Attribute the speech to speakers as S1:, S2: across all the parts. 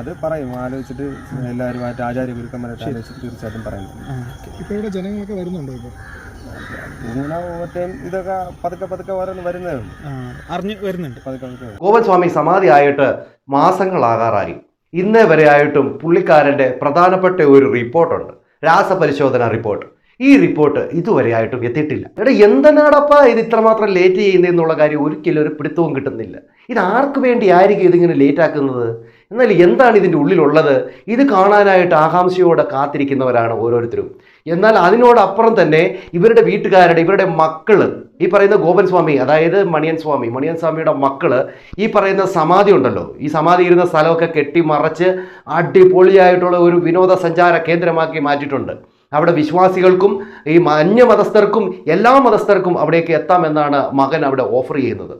S1: അത് പറയും. ആലോചിച്ചിട്ട് എല്ലാവരുമായിട്ട് ആചാര്യ ഗുരുക്കന്മാരായിട്ട് ആലോചിച്ചിട്ട് തീർച്ചയായിട്ടും
S2: പറയുന്നു
S3: ഇപ്പൊ ഇവിടെ ജനങ്ങളൊക്കെ വരുന്നുണ്ടോ
S1: മറ്റേ ഇതൊക്കെ പതുക്കെ പതുക്കെ ഓരോന്ന് വരുന്നേ ഉള്ളൂ.
S2: വരുന്നുണ്ട്.
S4: ഗോപൻ സ്വാമി സമാധി ആയിട്ട് മാസങ്ങളാകാറായി. ഇന്നേ വരെ ആയിട്ടും പുള്ളിക്കാരന്റെ പ്രധാനപ്പെട്ട ഒരു റിപ്പോർട്ടുണ്ട്. രാസപരിശോധന റിപ്പോർട്ട്. ഈ റിപ്പോർട്ട് ഇതുവരെ ആയിട്ടും എത്തിയിട്ടില്ല. എടാ എന്തിനാടപ്പാ ഇത് ഇത്രമാത്രം ലേറ്റ് ചെയ്യുന്നതെന്നുള്ള കാര്യം ഒരിക്കലും ഒരു പിടുത്തവും കിട്ടുന്നില്ല. ഇത് ആർക്ക് വേണ്ടി ആയിരിക്കും ഇതിങ്ങനെ ലേറ്റ് ആക്കുന്നത്? എന്നാൽ എന്താണ് ഇതിന്റെ ഉള്ളിലുള്ളത്? ഇത് കാണാനായിട്ട് ആകാംക്ഷയോടെ കാത്തിരിക്കുന്നവരാണ് ഓരോരുത്തരും. എന്നാൽ അതിനോടപ്പുറം തന്നെ ഇവരുടെ വീട്ടുകാരുടെ ഇവരുടെ മക്കൾ ഈ പറയുന്ന ഗോപൻ സ്വാമി അതായത് മണിയൻ സ്വാമി മണിയൻ സ്വാമിയുടെ മക്കൾ ഈ പറയുന്ന സമാധി ഉണ്ടല്ലോ. ഈ സമാധി ഇരുന്ന സ്ഥലമൊക്കെ കെട്ടി മറച്ച് അടിപൊളിയായിട്ടുള്ള ഒരു വിനോദസഞ്ചാര കേന്ദ്രമാക്കി മാറ്റിയിട്ടുണ്ട്. അവിടെ വിശ്വാസികൾക്കും ഈ അന്യ മതസ്ഥർക്കും എല്ലാ മതസ്ഥർക്കും അവിടേക്ക് എത്താമെന്നാണ് മകൻ അവിടെ ഓഫർ ചെയ്യുന്നത്.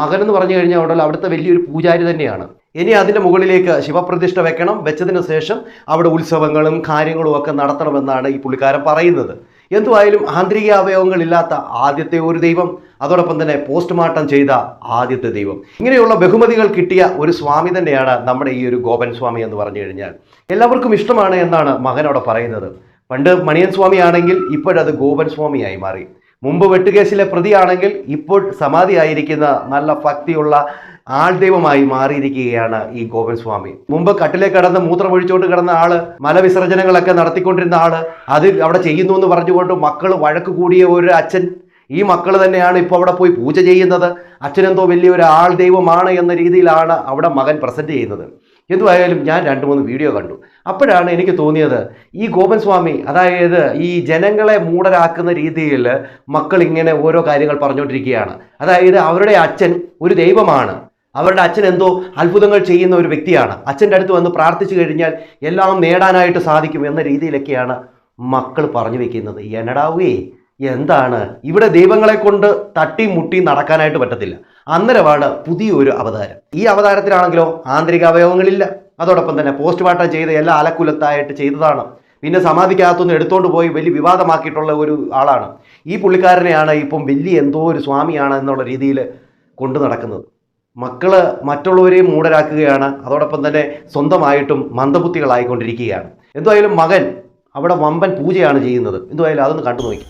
S4: മകൻ എന്ന് പറഞ്ഞു കഴിഞ്ഞാൽ ഉണ്ടല്ലോ അവിടുത്തെ വലിയൊരു പൂജാരി തന്നെയാണ്. ഇനി അതിന്റെ മുകളിലേക്ക് ശിവപ്രതിഷ്ഠ വെക്കണം. വെച്ചതിന് ശേഷം അവിടെ ഉത്സവങ്ങളും കാര്യങ്ങളും ഒക്കെ നടത്തണമെന്നാണ് ഈ പുള്ളിക്കാരൻ പറയുന്നത്. എന്തുവായാലും ആന്തരിക അവയവങ്ങളില്ലാത്ത ആദ്യത്തെ ഒരു ദൈവം അതോടൊപ്പം തന്നെ പോസ്റ്റ്മോർട്ടം ചെയ്ത ആദ്യത്തെ ദൈവം. ഇങ്ങനെയുള്ള ബഹുമതികൾ കിട്ടിയ ഒരു സ്വാമി തന്നെയാണ് നമ്മുടെ ഈ ഒരു ഗോപൻ സ്വാമി എന്ന് പറഞ്ഞു കഴിഞ്ഞാൽ. എല്ലാവർക്കും ഇഷ്ടമാണ് എന്നാണ് മകനോട് പറയുന്നത്. പണ്ട് മണിയൻ സ്വാമിയാണെങ്കിൽ ഇപ്പോഴത് ഗോപൻ സ്വാമിയായി മാറി. മുമ്പ് വെട്ടുകേസിലെ പ്രതിയാണെങ്കിൽ ഇപ്പോൾ സമാധിയായിരിക്കുന്ന നല്ല ഭക്തിയുള്ള ആൾദൈവമായി മാറിയിരിക്കുകയാണ് ഈ ഗോപൻ സ്വാമി മുമ്പ് കട്ടിലെ കടന്ന് മൂത്രമൊഴിച്ചുകൊണ്ട് കിടന്ന ആൾ മലവിസർജനങ്ങളൊക്കെ നടത്തിക്കൊണ്ടിരുന്ന ആൾ അത് അവിടെ ചെയ്യുന്നു എന്ന് പറഞ്ഞുകൊണ്ട് മക്കൾ വഴക്ക് കൂടിയ ഒരു അച്ഛൻ ഈ മക്കൾ തന്നെയാണ് ഇപ്പോൾ അവിടെ പോയി പൂജ ചെയ്യുന്നത്. അച്ഛനെന്തോ വലിയൊരു ആൾ ദൈവമാണ് എന്ന രീതിയിലാണ് അവിടെ മകൻ പ്രസന്റ് ചെയ്യുന്നത്. എന്തുവായാലും ഞാൻ രണ്ട് മൂന്ന് വീഡിയോ കണ്ടു. അപ്പോഴാണ് എനിക്ക് തോന്നിയത് ഈ ഗോപൻ സ്വാമി അതായത് ഈ ജനങ്ങളെ മൂടരാക്കുന്ന രീതിയിൽ മക്കൾ ഇങ്ങനെ ഓരോ കാര്യങ്ങൾ പറഞ്ഞുകൊണ്ടിരിക്കുകയാണ്. അതായത് അവരുടെ അച്ഛൻ ഒരു ദൈവമാണ്. അവരുടെ അച്ഛൻ എന്തോ അത്ഭുതങ്ങൾ ചെയ്യുന്ന ഒരു വ്യക്തിയാണ്. അച്ഛന്റെ അടുത്ത് വന്ന് പ്രാർത്ഥിച്ചു കഴിഞ്ഞാൽ എല്ലാം നേടാനായിട്ട് സാധിക്കും എന്ന രീതിയിലൊക്കെയാണ് മക്കൾ പറഞ്ഞു വെക്കുന്നത്. എനടാവുകയേ എന്താണ്? ഇവിടെ ദൈവങ്ങളെ കൊണ്ട് തട്ടി മുട്ടി നടക്കാനായിട്ട് പറ്റത്തില്ല. അന്നേരമാണ് പുതിയൊരു അവതാരം. ഈ അവതാരത്തിലാണെങ്കിലോ ആന്തരിക അവയവങ്ങളില്ല അതോടൊപ്പം തന്നെ പോസ്റ്റ്മോർട്ടം ചെയ്ത എല്ലാ അലക്കുലത്തായിട്ട് ചെയ്തതാണ്. പിന്നെ സമാധിക്കകത്തുനിന്ന് എടുത്തുകൊണ്ട് പോയി വലിയ വിവാദമാക്കിയിട്ടുള്ള ഒരു ആളാണ്. ഈ പുള്ളിക്കാരനെയാണ് ഇപ്പം വലിയ എന്തോ ഒരു സ്വാമിയാണ് എന്നുള്ള രീതിയിൽ കൊണ്ടു നടക്കുന്നത്. മക്കൾ മറ്റുള്ളവരെയും മൂടരാക്കുകയാണ്. അതോടൊപ്പം തന്നെ സ്വന്തമായിട്ടും മന്ദബുദ്ധികളായിക്കൊണ്ടിരിക്കുകയാണ്. എന്തായാലും മകൻ അവിടെ വമ്പൻ പൂജയാണ് ചെയ്യുന്നത്. എന്തായാലും അതൊന്ന് കണ്ടു നോക്കി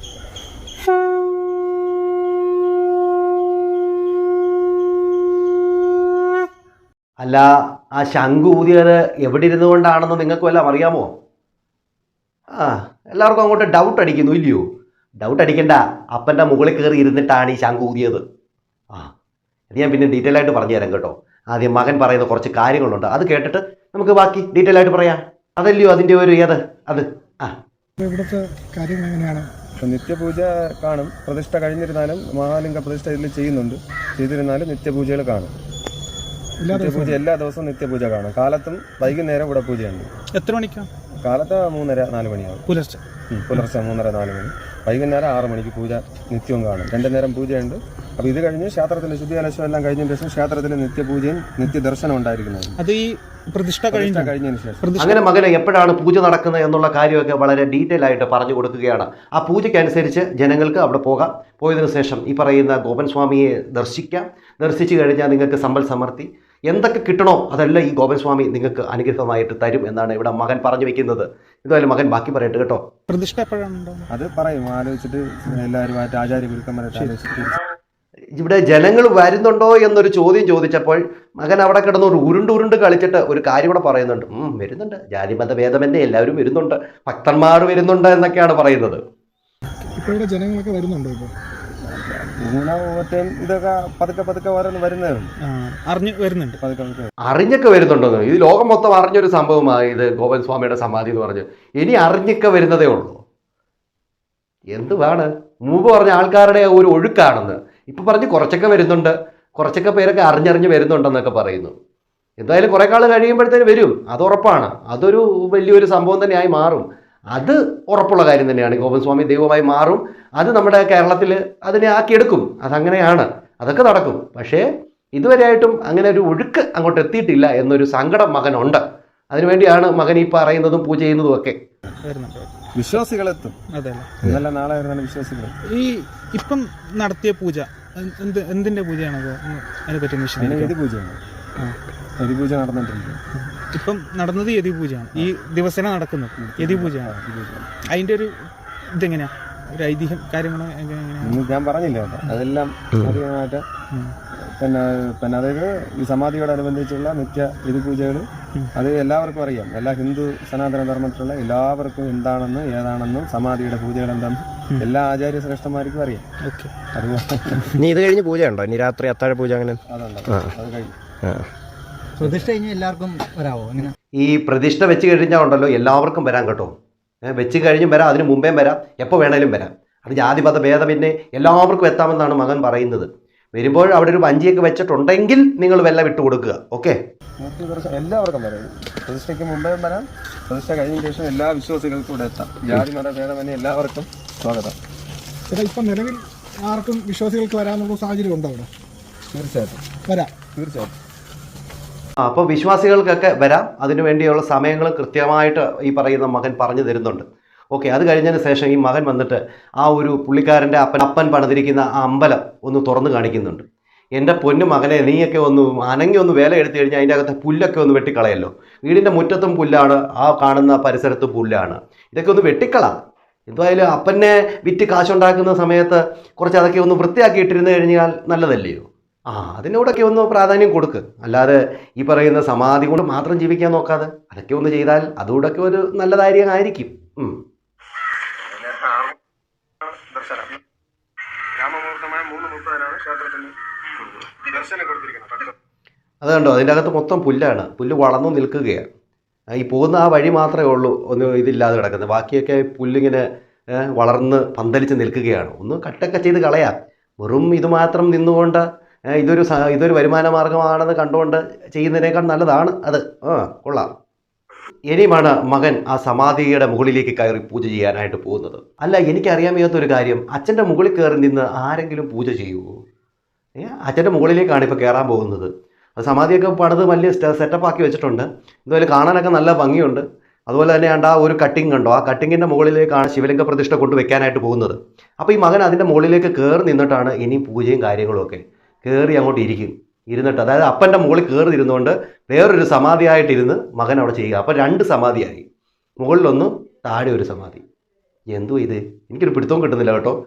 S4: അല്ല ആ ശംഖു ഊതിയത് എവിടെ ഇരുന്നു കൊണ്ടാണെന്ന് നിങ്ങൾക്ക് വല്ലതും അറിയാമോ? ആ എല്ലാവർക്കും അങ്ങോട്ട് ഡൗട്ട് അടിക്കുന്നു ഇല്ലയോ? ഡൗട്ട് അടിക്കണ്ട. അപ്പന്റെ മുകളിൽ കയറി ഇരുന്നിട്ടാണ് ഈ ശംഖു ഊതിയത്. ആ ഇത് ഞാൻ പിന്നെ ഡീറ്റെയിൽ ആയിട്ട് പറഞ്ഞു തരാം കേട്ടോ. ആദ്യം മകൻ പറയുന്ന കുറച്ച് കാര്യങ്ങളുണ്ട്. അത് കേട്ടിട്ട് നമുക്ക് ബാക്കി ഡീറ്റെയിൽ ആയിട്ട് പറയാം. അതല്ലയോ അതിന്റെ ഒരു ഏത്? അത് ആ.
S3: ഇവിടുത്തെ കാര്യങ്ങൾ എങ്ങനെയാണ്?
S1: നിത്യപൂജ കാണും. പ്രതിഷ്ഠ കഴിഞ്ഞിരുന്നാലും മഹാലിംഗ പ്രതിഷ്ഠ ഇതിൽ ചെയ്യുന്നുണ്ട്. ചെയ്തിരുന്നാലും നിത്യപൂജകൾ കാണും.
S3: എല്ലാ
S1: നിത്യപൂജ എല്ലാ ദിവസവും നിത്യപൂജ കാണും. കാലത്തും വൈകുന്നേരം ഇവിടെ പൂജയുണ്ട്.
S2: എത്ര മണിക്കാണ്?
S1: കാലത്ത് മൂന്നര നാല് മണിയാണ്
S2: പുലർച്ചെ.
S1: പുലർച്ചെ മൂന്നര നാല് മണി. വൈകുന്നേരം ആറ് മണിക്ക് പൂജ നിത്യവും കാണും. രണ്ടു നേരം പൂജയുണ്ട്. അപ്പോൾ ഇത് കഴിഞ്ഞ് ക്ഷേത്രത്തിൽ ശുദ്ധികലശം എല്ലാം കഴിഞ്ഞതിന് ശേഷം ക്ഷേത്രത്തിൽ നിത്യപൂജയും നിത്യദർശനം ഉണ്ടായിരിക്കുന്നത്.
S2: അത് ഈ പ്രതിഷ്ഠ കഴിഞ്ഞ?
S1: കഴിഞ്ഞതിന് ശേഷം.
S4: അങ്ങനെ മകനെ എപ്പോഴാണ് പൂജ നടക്കുന്നത് എന്നുള്ള കാര്യമൊക്കെ വളരെ ഡീറ്റെയിൽ ആയിട്ട് പറഞ്ഞു കൊടുക്കുകയാണ്. ആ പൂജയ്ക്കനുസരിച്ച് ജനങ്ങൾക്ക് അവിടെ പോകാം. പോയതിനു ശേഷം ഈ പറയുന്ന ഗോപൻ സ്വാമിയെ ദർശിക്കാം. ദർശിച്ചു കഴിഞ്ഞാൽ നിങ്ങൾക്ക് സമ്പൽ സമൃദ്ധി. എന്തൊക്കെ കിട്ടണോ അതെല്ലാം ഈ ഗോപൻ സ്വാമി നിങ്ങൾക്ക് അനുഗ്രഹമായിട്ട് തരും എന്നാണ് ഇവിടെ മകൻ പറഞ്ഞു വെക്കുന്നത്. ഇതുപോലെ മകൻ ബാക്കി പറയട്ടെ കേട്ടോ.
S2: പ്രതിഷ്ഠ
S1: അത് പറയും ആലോചിച്ചിട്ട് എല്ലാവരുമായിട്ട് ആചാര്യ ഗുരുക്കന്മാരായിട്ട്
S4: ഇവിടെ ജനങ്ങൾ വരുന്നുണ്ടോ എന്നൊരു ചോദ്യം ചോദിച്ചപ്പോൾ മകൻ അവിടെ കിടന്ന് ഒരു ഉരുണ്ട് ഉരുണ്ട് കളിച്ചിട്ട് ഒരു കാര്യം കൂടെ പറയുന്നുണ്ട്. ഉം, വരുന്നുണ്ട്. ജാതിമത ഭേദമന്യേ എല്ലാവരും വരുന്നുണ്ട്. ഭക്തന്മാർ വരുന്നുണ്ട് എന്നൊക്കെയാണ് പറയുന്നത്.
S3: ഇപ്പോൾ ഇവിടെ ജനങ്ങളൊക്കെ വരുന്നുണ്ടോ ഇപ്പോൾ
S1: ഇങ്ങനെ മറ്റേ ഇതൊക്കെ പതുക്കെ പതുക്കെ ഓരോന്ന് വരുന്നേ ഉള്ളൂ
S2: ആ, വരുന്നുണ്ട്.
S1: പതുക്കെ പതുക്കെ.
S4: അറിഞ്ഞൊക്കെ വരുന്നുണ്ടോ ഇത് ലോകം മൊത്തം അറിഞ്ഞൊരു സംഭവമായി ഇത് ഗോപൻ സ്വാമിയുടെ സമാധി എന്ന് പറഞ്ഞ്. ഇനി അറിഞ്ഞൊക്കെ വരുന്നതേ ഉള്ളൂ. എന്തുവാണ് മുമ്പ് പറഞ്ഞ ആൾക്കാരുടെ ഒരു ഒഴുക്കാണെന്ന്. ഇപ്പൊ പറഞ്ഞ് കുറച്ചൊക്കെ വരുന്നുണ്ട്. കുറച്ചൊക്കെ പേരൊക്കെ അറിഞ്ഞറിഞ്ഞ് വരുന്നുണ്ടെന്നൊക്കെ പറയുന്നു. എന്തായാലും കുറെ കാലം കഴിയുമ്പോഴത്തേന് വരും. അത് ഉറപ്പാണ്. അതൊരു വലിയൊരു സംഭവം തന്നെയായി മാറും. അത് ഉറപ്പുള്ള കാര്യം തന്നെയാണ്. ഗോപൻ സ്വാമി ദൈവമായി മാറും. അത് നമ്മുടെ കേരളത്തിൽ അതിനെ ആക്കിയെടുക്കും. അതങ്ങനെയാണ്. അതൊക്കെ നടക്കും. പക്ഷേ ഇതുവരെയായിട്ടും അങ്ങനെ ഒരു ഒഴുക്ക് അങ്ങോട്ട് എത്തിയിട്ടില്ല എന്നൊരു സങ്കടം മകനുണ്ട്. അതിനുവേണ്ടിയാണ് മകൻ ഈ പറയുന്നതും പൂജ ചെയ്യുന്നതും ഒക്കെ.
S1: വിശ്വാസികളെത്തും നാളെ വിശ്വാസികൾ.
S2: ഈ ഇപ്പം നടത്തിയ പൂജ എന്ത് എന്തിന്റെ പൂജയാണത്? അതിനെ പറ്റി
S1: പൂജയാണ്. യതിപൂജ നടന്നിട്ടുണ്ട്.
S2: ഇപ്പം നടന്നത് യതി പൂജയാണ് ഈ ദിവസേന നടക്കുന്നത് യതി പൂജയാണ് അതിന്റെ ഒരു ഇതെങ്ങനെയാ? ഒരു ഐതിഹ്യം കാര്യങ്ങളോ എങ്ങനെ-
S1: ഞാൻ പറഞ്ഞില്ല അതെല്ലാം അറിയാനായിട്ട് പിന്നെ പിന്നെ അതായത് ഈ സമാധിയോടനുബന്ധിച്ചുള്ള നിത്യ യതിപൂജകൾ
S2: പൂജകൾ
S1: അത് എല്ലാവർക്കും അറിയാം. എല്ലാ ഹിന്ദു സനാതന ധർമ്മത്തിലുള്ള എല്ലാവർക്കും എന്താണെന്ന് ഏതാണെന്നും സമാധിയുടെ പൂജകൾ എന്താണെന്നും എല്ലാ ആചാര്യ ശ്രേഷ്ഠന്മാർക്കും അറിയാം.
S2: ഓക്കെ.
S1: അതുപോലെ
S5: ഇനി ഇത് കഴിഞ്ഞ് പൂജ ഉണ്ടോ ഇനി രാത്രി അത്താഴ പൂജ അങ്ങനെ?
S1: അതുണ്ടോ. അത് കഴിഞ്ഞു.
S6: പ്രതിഷ്ഠ കഴിഞ്ഞ് എല്ലാവർക്കും വരാവോ? അങ്ങനെ
S4: ഈ പ്രതിഷ്ഠ വെച്ച് കഴിഞ്ഞാൽ ഉണ്ടല്ലോ എല്ലാവർക്കും വരാം കേട്ടോ. വെച്ച് കഴിഞ്ഞും വരാം അതിന് മുമ്പേ വരാം എപ്പോൾ വേണേലും വരാം. അത് ജാതിമത ഭേദമെന്നെ എല്ലാവർക്കും എത്താമെന്നാണ് മകൻ പറയുന്നത്. വരുമ്പോൾ അവിടെ ഒരു വഞ്ചിയൊക്കെ വെച്ചിട്ടുണ്ടെങ്കിൽ നിങ്ങൾ വെള്ളം വിട്ടു കൊടുക്കുക ഓക്കെ?
S1: എല്ലാവർക്കും വരാം. പ്രതിഷ്ഠയ്ക്ക് മുമ്പേ വരാം പ്രതിഷ്ഠ കഴിഞ്ഞ ശേഷം എല്ലാ വിശ്വാസികൾക്കും ഇവിടെ എത്താം. ജാതി മത ഭേദമന്യേ എല്ലാവർക്കും സ്വാഗതം.
S3: ചേട്ടാ ഇപ്പം നിലവിൽ ആർക്കും വിശ്വാസികൾക്ക് വരാനുള്ള സാഹചര്യം ഉണ്ടോ അവിടെ?
S1: തീർച്ചയായിട്ടും.
S3: വരാം.
S1: തീർച്ചയായിട്ടും.
S4: അപ്പോൾ വിശ്വാസികൾക്കൊക്കെ വരാം. അതിനു വേണ്ടിയുള്ള സമയങ്ങൾ കൃത്യമായിട്ട് ഈ പറയുന്ന മകൻ പറഞ്ഞു തരുന്നുണ്ട്. ഓക്കെ അത് കഴിഞ്ഞതിന് ശേഷം ഈ മകൻ വന്നിട്ട് ആ ഒരു പുള്ളിക്കാരന്റെ അപ്പൻ അപ്പൻ പണിതിരിക്കുന്ന ആ അമ്പലം ഒന്ന് തുറന്നു കാണിക്കുന്നുണ്ട്. എന്റെ പൊന്നു മകനെ നീയൊക്കെ ഒന്ന് അനങ്ങി ഒന്ന് വേല എടുത്തു കഴിഞ്ഞാൽ അതിന്റെ അകത്തെ പുല്ലൊക്കെ ഒന്ന് വെട്ടിക്കളയല്ലോ. വീടിന്റെ മുറ്റത്തും പുല്ലാണ് ആ കാണുന്ന പരിസരത്തും പുല്ലാണ്. ഇതൊക്കെ ഒന്ന് വെട്ടിക്കളാം. എന്തായാലും അപ്പനെ വിറ്റ് കാശുണ്ടാക്കുന്ന സമയത്ത് കുറച്ച് അതൊക്കെ ഒന്ന് വൃത്തിയാക്കി ഇട്ടിരുന്നു കഴിഞ്ഞാൽ നല്ലതല്ലയോ? ആ അതിനോടൊക്കെ ഒന്ന് പ്രാധാന്യം കൊടുക്ക്. അല്ലാതെ ഈ പറയുന്ന സമാധി കൊണ്ട് മാത്രം ജീവിക്കാൻ നോക്കാതെ അതൊക്കെ ഒന്ന് ചെയ്താൽ അതുകൂടൊക്കെ ഒരു നല്ല കാര്യമായിരിക്കും. അത് കണ്ടോ? അതിന്റെ അകത്ത് മൊത്തം പുല്ലാണ്. പുല്ല് വളർന്നു നിൽക്കുകയാണ്. ഈ പോകുന്ന ആ വഴി മാത്രമേ ഉള്ളൂ. ഒന്ന് ഇതില്ലാതെ കിടക്കുന്നത്. ബാക്കിയൊക്കെ പുല്ലിങ്ങനെ വളർന്ന് പന്തലിച്ച് നിൽക്കുകയാണ്. ഒന്ന് കട്ടൊക്കെ ചെയ്ത് കളയാം. വെറും ഇത് മാത്രം നിന്നുകൊണ്ട് ഇതൊരു ഇതൊരു വരുമാന മാർഗമാണെന്ന് കണ്ടുകൊണ്ട് ചെയ്യുന്നതിനേക്കാൾ നല്ലതാണ് അത്. ആ കൊള്ളാം. ഇനിയുമാണ് മകൻ ആ സമാധിയുടെ മുകളിലേക്ക് കയറി പൂജ ചെയ്യാനായിട്ട് പോകുന്നത്. അല്ല എനിക്കറിയാൻ വയ്യാത്തൊരു കാര്യം. അച്ഛന്റെ മുകളിൽ കയറി നിന്ന് ആരെങ്കിലും പൂജ ചെയ്യുമോ ഏ അച്ഛന്റെ മുകളിലേക്കാണ് ഇപ്പോൾ കയറാൻ പോകുന്നത്. സമാധിയൊക്കെ പണിത് വലിയ സെറ്റപ്പ് ആക്കി വെച്ചിട്ടുണ്ട്. ഇതുപോലെ കാണാനൊക്കെ നല്ല ഭംഗിയുണ്ട്. അതുപോലെ തന്നെ ഉണ്ട് ആ ഒരു കട്ടിങ് കണ്ടോ? ആ കട്ടിങ്ങിന്റെ മുകളിലേക്കാണ് ശിവലിംഗ പ്രതിഷ്ഠ കൊണ്ട് വെക്കാനായിട്ട് പോകുന്നത്. അപ്പോൾ ഈ മകൻ അതിന്റെ മുകളിലേക്ക് കയറി നിന്നിട്ടാണ് ഇനി പൂജയും കാര്യങ്ങളും ഒക്കെ. കയറി അങ്ങോട്ട് ഇരിക്കും. ഇരുന്നിട്ട് അതായത് അപ്പന്റെ മുകളിൽ കയറി ഇരുന്നുകൊണ്ട് വേറൊരു സമാധിയായിട്ടിരുന്ന് മകൻ അവിടെ ചെയ്യുക. അപ്പോൾ രണ്ട് സമാധിയായി. മുകളിലൊന്ന് താഴെ ഒരു സമാധി. എന്തോ ഇത്? എനിക്കൊരു പിടുത്തവും കിട്ടുന്നില്ല കേട്ടോ.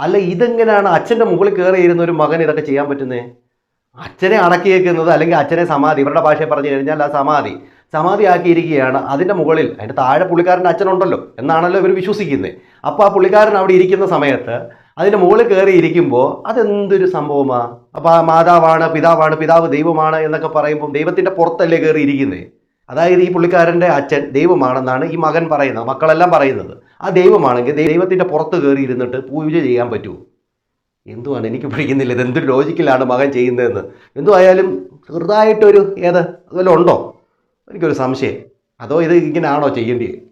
S4: അല്ല ഇതെങ്ങനെയാണ് അച്ഛന്റെ മുകളിൽ കയറി ഇരുന്ന ഒരു മകൻ ഇതൊക്കെ ചെയ്യാൻ പറ്റുന്നത് അച്ഛനെ അടക്കിയേക്കുന്നത് അല്ലെങ്കിൽ അച്ഛനെ സമാധി ഇവരുടെ ഭാഷയെ പറഞ്ഞു കഴിഞ്ഞാൽ ആ സമാധി. സമാധി ആക്കിയിരിക്കുകയാണ്. അതിന്റെ മുകളിൽ അതിന്റെ താഴെ പുള്ളിക്കാരന്റെ അച്ഛനുണ്ടല്ലോ എന്നാണല്ലോ ഇവർ വിശ്വസിക്കുന്നത്. അപ്പോൾ ആ പുള്ളിക്കാരൻ അവിടെ ഇരിക്കുന്ന സമയത്ത് അതിന്റെ മുകളിൽ കയറി ഇരിക്കുമ്പോൾ അതെന്തൊരു സംഭവമാണ് അപ്പോൾ ആ മാതാവാണ് പിതാവാണ് പിതാവ് ദൈവമാണ് എന്നൊക്കെ പറയുമ്പോൾ ദൈവത്തിന്റെ പുറത്തല്ലേ കയറി ഇരിക്കുന്നത്? അതായത് ഈ പുള്ളിക്കാരന്റെ അച്ഛൻ ദൈവമാണെന്നാണ് ഈ മകൻ പറയുന്നത് മക്കളെല്ലാം പറയുന്നത്. ആ ദൈവമാണെങ്കിൽ ദൈവത്തിന്റെ പുറത്ത് കയറി ഇരുന്നിട്ട് പൂജ ചെയ്യാൻ പറ്റുമോ? എന്തുവാണ് എനിക്ക് പിടിക്കുന്നില്ല ഇത് എന്ത് ലോജിക്കിലാണ് മകൻ ചെയ്യുന്നതെന്ന്? എന്തുവായാലും ചെറുതായിട്ടൊരു ഏത്? അതെല്ലാം ഉണ്ടോ? എനിക്കൊരു സംശയം. അതോ ഇത് ഇങ്ങനെയാണോ ചെയ്യേണ്ടത്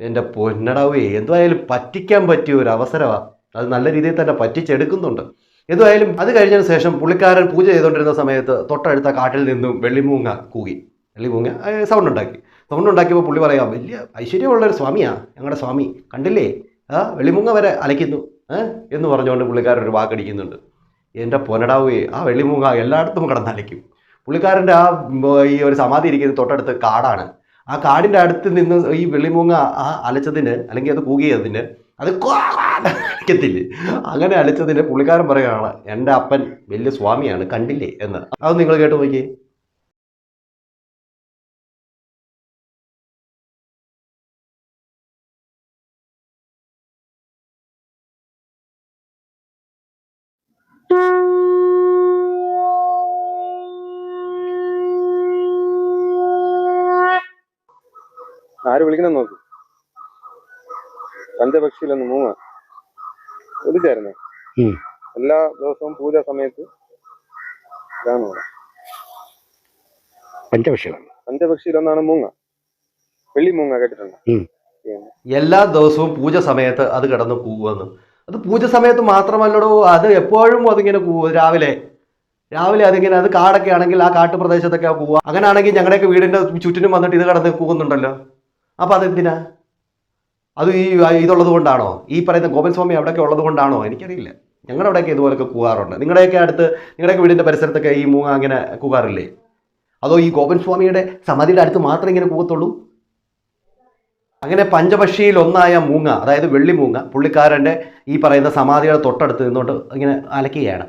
S4: എന്റെ പൊന്നടവേ എന്തുവായാലും പറ്റിക്കാൻ പറ്റിയ ഒരു അവസരമാണ് അത് നല്ല രീതിയിൽ തന്നെ പറ്റിച്ചെടുക്കുന്നുണ്ട്. എന്തുവായാലും അത് കഴിഞ്ഞതിന് ശേഷം പുള്ളിക്കാരൻ പൂജ ചെയ്തുകൊണ്ടിരുന്ന സമയത്ത് തൊട്ടടുത്ത കാട്ടിൽ നിന്നും വെള്ളിമൂങ്ങ കൂകി. വെള്ളിമൂങ്ങ സൗണ്ട് ഉണ്ടാക്കി സൗണ്ട് ഉണ്ടാക്കിയപ്പോൾ പുള്ളി പറയാം വലിയ ഐശ്വര്യമുള്ളൊരു സ്വാമിയാണ് ഞങ്ങളുടെ സ്വാമി. കണ്ടില്ലേ? ആ വെള്ളിമൂങ്ങ വരെ അലയ്ക്കുന്നു. എന്ന് പറഞ്ഞുകൊണ്ട് പുള്ളിക്കാരൻ ഒരു വാക്കടിക്കുന്നുണ്ട്. എന്റെ പൊനടാവുകയെ ആ വെള്ളിമൂങ്ങ എല്ലായിടത്തും കടന്നലയ്ക്കും. പുള്ളിക്കാരന്റെ ആ ഈ ഒരു സമാധി ഇരിക്കുന്നത് തൊട്ടടുത്ത് കാടാണ്. ആ കാടിന്റെ അടുത്ത് നിന്ന് ഈ വെള്ളിമൂങ്ങ ആ അലച്ചതിന് അല്ലെങ്കിൽ അത് കൂകിയതിന് അത് കത്തില്ലേ അങ്ങനെ അലച്ചതിന് പുള്ളിക്കാരൻ പറയുകയാണ് എന്റെ അപ്പൻ വലിയ സ്വാമിയാണ് കണ്ടില്ലേ? എന്ന്. അത് നിങ്ങൾ കേട്ട് നോക്കിയേ.
S1: ആര് വിളിക്കണം നോക്ക്. പഞ്ചപക്ഷിയിലൊന്ന് മൂങ്ങ. ഒതുച്ചായിരുന്നേ
S5: ഉം.
S1: എല്ലാ ദിവസവും പൂജ സമയത്ത് ഇതാണ് ഇവിടെ
S5: പഞ്ചപക്ഷികൾ
S1: പഞ്ചപക്ഷിയിലൊന്നാണ് മൂങ്ങ. വെള്ളി മൂങ്ങ കേട്ടിട്ടുണ്ട്.
S4: എല്ലാ ദിവസവും പൂജ സമയത്ത് അത് കിടന്ന് കൂവുമെന്ന് അത് പൂജ സമയത്ത് മാത്രമല്ലടോ അത് എപ്പോഴും അതിങ്ങനെ കൂവും. രാവിലെ രാവിലെ അതിങ്ങനെ അത് കാടൊക്കെ ആണെങ്കിൽ ആ കാട്ടുപ്രദേശത്തൊക്കെ പോവുക അങ്ങനെയാണെങ്കിൽ ഞങ്ങളുടെയൊക്കെ വീടിന്റെ ചുറ്റിനും വന്നിട്ട് ഇത് കടന്ന് പോകുന്നുണ്ടല്ലോ അപ്പോൾ അതെന്തിനാ അത് ഈ ഇതുള്ളത് കൊണ്ടാണോ? ഈ പറയുന്ന ഗോപൻ സ്വാമി അവിടെയൊക്കെ ഉള്ളത് കൊണ്ടാണോ? എനിക്കറിയില്ല. ഞങ്ങളുടെ അവിടെയൊക്കെ ഇതുപോലൊക്കെ കൂകാറുണ്ട് നിങ്ങളുടെയൊക്കെ അടുത്ത് നിങ്ങളുടെയൊക്കെ വീടിന്റെ പരിസരത്തൊക്കെ ഈ മൂങ്ങ അങ്ങനെ കൂകാറില്ലേ അതോ ഈ ഗോപൻ സ്വാമിയുടെ സമാധിയുടെ അടുത്ത് മാത്രമേ ഇങ്ങനെ കൂകത്തുള്ളൂ അങ്ങനെ പഞ്ചപക്ഷിയിൽ ഒന്നായ മൂങ്ങ അതായത് വെള്ളി മൂങ്ങ പുള്ളിക്കാരന്റെ ഈ പറയുന്ന സമാധിയുടെ തൊട്ടടുത്ത് നിന്നുകൊണ്ട് ഇങ്ങനെ അലക്കുകയാണ്.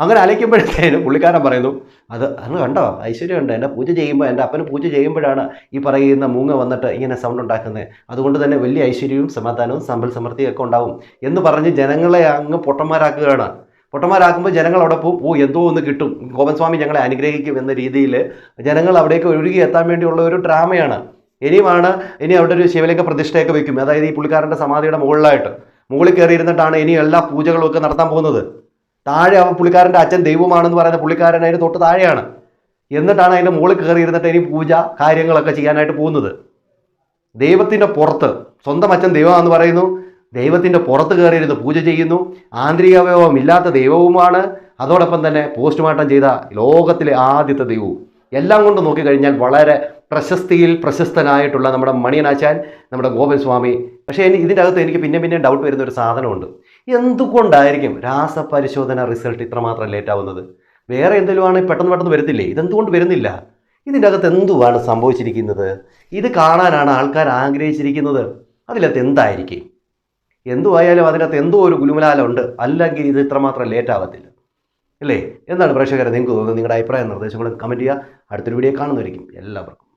S4: അങ്ങനെ അലയ്ക്കുമ്പോഴത്തേനും പുള്ളിക്കാരൻ പറയുന്നു അത് അന്ന് കണ്ടോ? ഐശ്വര്യം ഉണ്ട്. എന്റെ പൂജ ചെയ്യുമ്പോൾ എന്റെ അപ്പന് പൂജ ചെയ്യുമ്പോഴാണ് ഈ പറയുന്ന മൂങ്ങ വന്നിട്ട് ഇങ്ങനെ സൗണ്ട് ഉണ്ടാക്കുന്നത്. അതുകൊണ്ട് തന്നെ വലിയ ഐശ്വര്യവും സമാധാനവും സമ്പൽ സമൃദ്ധിയും ഒക്കെ ഉണ്ടാവും. എന്ന് പറഞ്ഞ് ജനങ്ങളെ അങ്ങ് പൊട്ടന്മാരാക്കുകയാണ്. പൊട്ടന്മാരാക്കുമ്പോൾ ജനങ്ങൾ അവിടെ പോകും. ഓ എന്തോ ഒന്ന് കിട്ടും. ഗോപൻസ്വാമി ഞങ്ങളെ അനുഗ്രഹിക്കും എന്ന രീതിയിൽ ജനങ്ങൾ അവിടേക്ക് ഒഴുകി എത്താൻ വേണ്ടിയുള്ള ഒരു ഡ്രാമയാണ്. ഇനിയുമാണ് ഇനി അവിടെ ഒരു ശിവലിംഗ പ്രതിഷ്ഠയൊക്കെ വെക്കും. അതായത് ഈ പുള്ളിക്കാരന്റെ സമാധിയുടെ മുകളിലായിട്ട്. മുകളിൽ കയറി ഇരുന്നിട്ടാണ് ഇനി എല്ലാ പൂജകളും ഒക്കെ നടത്താൻ പോകുന്നത്. താഴെ അവൻ പുള്ളിക്കാരന്റെ അച്ഛൻ ദൈവമാണെന്ന് പറയുന്ന പുള്ളിക്കാരൻ അതിന് തൊട്ട് താഴെയാണ്. എന്നിട്ടാണ് അതിന്റെ മുകളിൽ കയറി ഇരുന്നിട്ട് ഇനി പൂജ കാര്യങ്ങളൊക്കെ ചെയ്യാനായിട്ട് പോകുന്നത്. ദൈവത്തിന്റെ പുറത്ത് സ്വന്തം അച്ഛൻ ദൈവമാണെന്ന് പറയുന്നു. ദൈവത്തിന്റെ പുറത്ത് കയറിയിരുന്ന് പൂജ ചെയ്യുന്നു. ആന്തരികാവയവം ഇല്ലാത്ത ദൈവവുമാണ്. അതോടൊപ്പം തന്നെ പോസ്റ്റ്മോർട്ടം ചെയ്ത ലോകത്തിലെ ആദ്യത്തെ ദൈവവും. എല്ലാം കൊണ്ട് നോക്കിക്കഴിഞ്ഞാൽ വളരെ പ്രശസ്തിയിൽ പ്രശസ്തനായിട്ടുള്ള നമ്മുടെ മണിയനാച്ചാൻ നമ്മുടെ ഗോപൻ സ്വാമി. പക്ഷേ ഇതിന്റെ അകത്ത് എനിക്ക് പിന്നെ പിന്നെ ഡൗട്ട് വരുന്ന ഒരു സാധനമുണ്ട്. എന്തുകൊണ്ടായിരിക്കും രാസപരിശോധന റിസൾട്ട് ഇത്രമാത്രം ലേറ്റ് ആവുന്നത് വേറെ എന്തെങ്കിലും ആണെങ്കിൽ പെട്ടെന്ന് പെട്ടെന്ന് വരത്തില്ലേ? ഇതെന്തുകൊണ്ട് വരുന്നില്ല? ഇതിന്റെ അകത്ത് എന്തുവാണ് സംഭവിച്ചിരിക്കുന്നത്? ഇത് കാണാനാണ് ആൾക്കാർ ആഗ്രഹിച്ചിരിക്കുന്നത്. അതിലകത്ത് എന്തായിരിക്കും? എന്തുവായാലും അതിനകത്ത് എന്തോ ഒരു ഗുലുമലാലുണ്ട് അല്ലെങ്കിൽ ഇത് ഇത്രമാത്രം ലേറ്റ് ആവത്തില്ല അല്ലേ? എന്താണ് പ്രേക്ഷകരെ നിങ്ങൾക്ക് തോന്നുന്നത്? നിങ്ങളുടെ അഭിപ്രായ നിർദ്ദേശങ്ങളും കമന്റ് ചെയ്യുക. അടുത്തൊരു വീഡിയോ കാണുന്നതായിരിക്കും. എല്ലാവർക്കും.